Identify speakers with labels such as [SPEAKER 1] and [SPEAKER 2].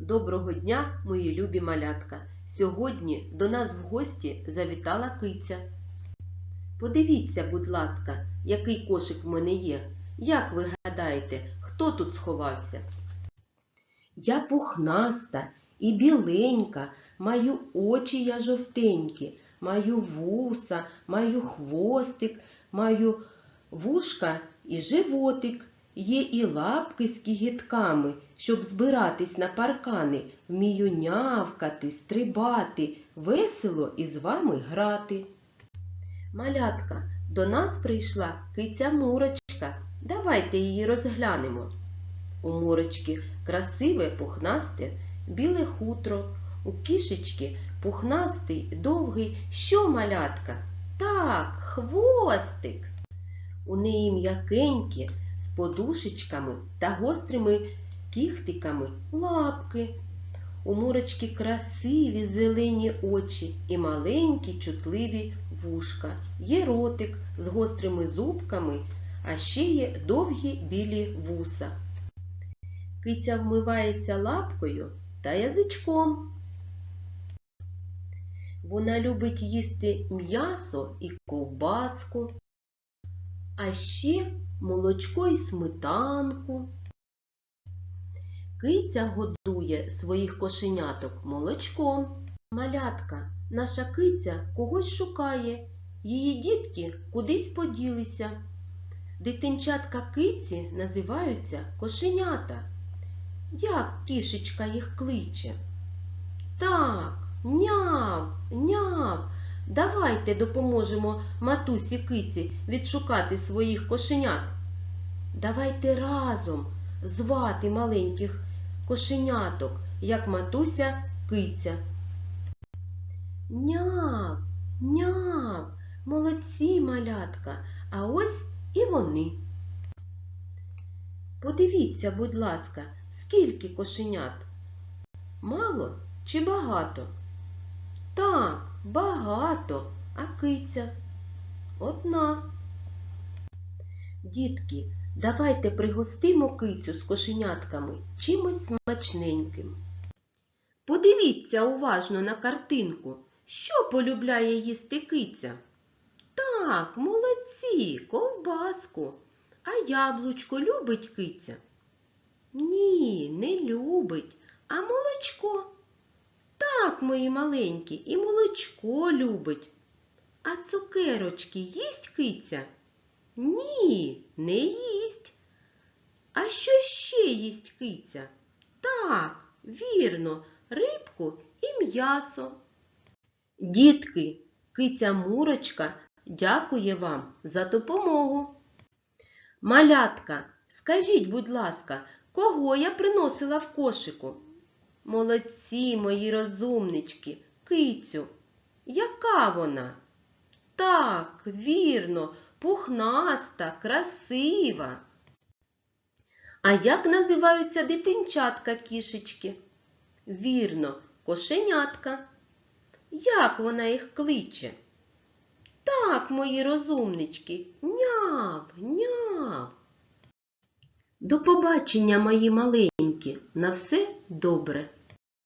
[SPEAKER 1] Доброго дня, мої любі малятка! Сьогодні до нас в гості завітала киця. Подивіться, будь ласка, який кошик в мене є. Як ви гадаєте, хто тут сховався? Я пухнаста і біленька, маю очі я жовтенькі, маю вуса, маю хвостик, маю вушка і животик. Є і лапки з кігітками, щоб збиратись на паркани, вмію нявкати, стрибати, весело із вами грати. Малятка, до нас прийшла киця Мурочка. Давайте її розглянемо. У Мурочки красиве пухнасте біле хутро, у кішечки пухнастий довгий що малятка? Так, хвостик. У неї м'якенькі з подушечками та гострими кіхтиками лапки. У мурочки красиві зелені очі і маленькі чутливі вушка. Є ротик з гострими зубками, а ще є довгі білі вуса. Киця вмивається лапкою та язичком. Вона любить їсти м'ясо і ковбаску, а ще молочко і сметанку. Киця годує своїх кошеняток молочком. Малятка, наша киця когось шукає, її дітки кудись поділися. Дитинчатка киці називаються кошенята. Як кішечка їх кличе? Так, няв, няв. Давайте допоможемо матусі киці відшукати своїх кошенят. Давайте разом звати маленьких кошеняток, як матуся киця. Няв, няв, молодці малятка, а ось і вони. Подивіться, будь ласка, скільки кошенят? Мало чи багато? Так, багато, а киця одна. Дітки, давайте пригостимо кицю з кошенятками чимось смачненьким. Подивіться уважно на картинку, що полюбляє їсти киця. Так, молодці, ковбаску. А яблучко любить киця? Ні, не любить, а молочко. Так, мої маленькі, і молочко любить. А цукерочки їсть киця? Ні, не їсть. А що ще їсть киця? Так, вірно, рибку і м'ясо. Дітки, киця Мурочка дякує вам за допомогу. Малятка, скажіть, будь ласка, кого я приносила в кошику? Молодці, мої розумнички, кицю. Яка вона? Так, вірно, пухнаста, красива. А як називаються дитинчатка кішечки? Вірно, кошенятка. Як вона їх кличе? Так, мої розумнички, няв, няв. До побачення, мої маленькі, на все добре.